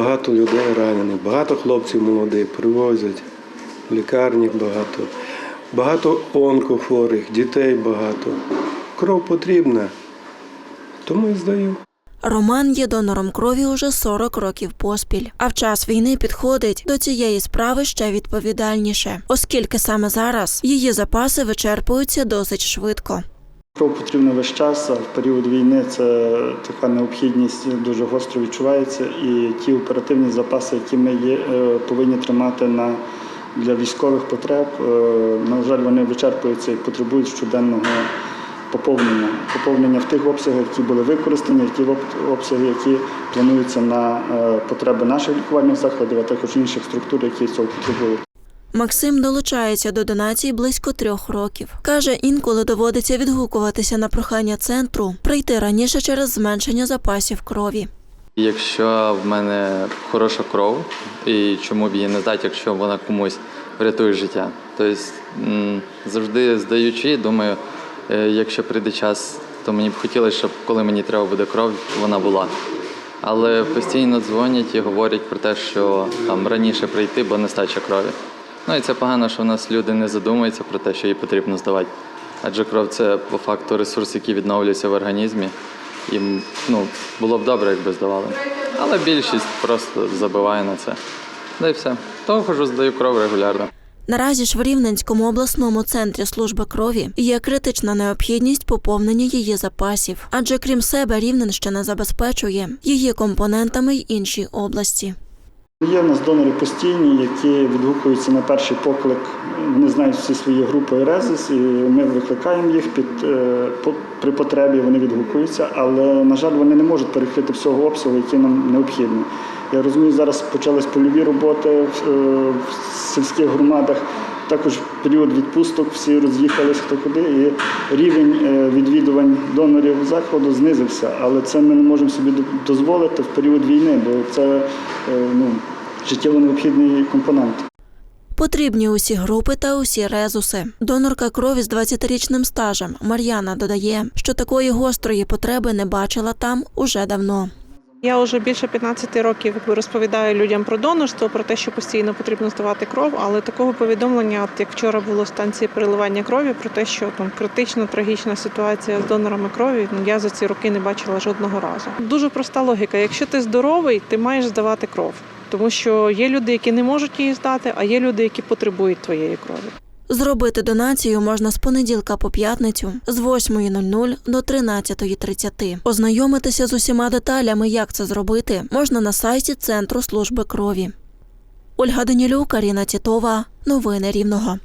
багато людей ранених, багато хлопців молодих привозять, в лікарні багато, багато онкохворих, дітей багато. Кров потрібна, тому і здаю. Роман є донором крові уже 40 років поспіль. А в час війни підходить до цієї справи ще відповідальніше, оскільки саме зараз її запаси вичерпуються досить швидко. Кров потрібна весь час, а в період війни це така необхідність дуже гостро відчувається. І ті оперативні запаси, які ми є, е, повинні тримати на, для військових потреб, е, на жаль, вони вичерпуються і потребують щоденного поповнення. Поповнення в тих обсягах, які були використані, в ті обсяги, які плануються на е, потреби наших лікувальних закладів, а також інших структур, які цього потребують. Максим долучається до донацій близько трьох років. Каже, інколи доводиться відгукуватися на прохання центру прийти раніше через зменшення запасів крові. Якщо в мене хороша кров, і чому б її не здати, якщо вона комусь врятує життя. Тобто завжди здаючи, думаю, е, якщо прийде час, то мені б хотілося, щоб коли мені треба буде кров, вона була. Але постійно дзвонять і говорять про те, що там раніше прийти, бо нестача крові. Ну і це погано, що в нас люди не задумуються про те, що її потрібно здавати. Адже кров це по факту ресурс, який відновлюється в організмі. І ну, було б добре, якби здавали. Але більшість просто забиває на це. Да і все. Того хожу, здаю кров регулярно. Наразі ж в Рівненському обласному центрі служби крові є критична необхідність поповнення її запасів, адже крім себе Рівненщина забезпечує її компонентами й інші області. Є в нас донори постійні, які відгукуються на перший поклик. Вони знають всі свої групи резис, і ми викликаємо їх під е, при потребі. Вони відгукуються, але на жаль, вони не можуть перекрити всього обсягу, який нам необхідний. Я розумію, зараз почались польові роботи е, в сільських громадах. Також період відпусток, всі роз'їхались хто куди, і рівень е, відвідувань донорів закладу знизився. Але це ми не можемо собі до- дозволити в період війни, бо це е, ну, життєво необхідний компонент. Потрібні усі групи та усі резуси. Донорка крові з 20-річним стажем Мар'яна додає, що такої гострої потреби не бачила там уже давно. Я вже більше 15 років розповідаю людям про донорство, про те, що постійно потрібно здавати кров, але такого повідомлення, от як вчора було станції переливання крові, про те, що там критична трагічна ситуація з донорами крові, ну я за ці роки не бачила жодного разу. Дуже проста логіка. Якщо ти здоровий, ти маєш здавати кров, тому що є люди, які не можуть її здати, а є люди, які потребують твоєї крові. Зробити донацію можна з понеділка по п'ятницю з 8.00 до 13.30. Ознайомитися з усіма деталями, як це зробити, можна на сайті Центру служби крові. Ольга Данілюк, Аріна Тітова. Новини Рівного.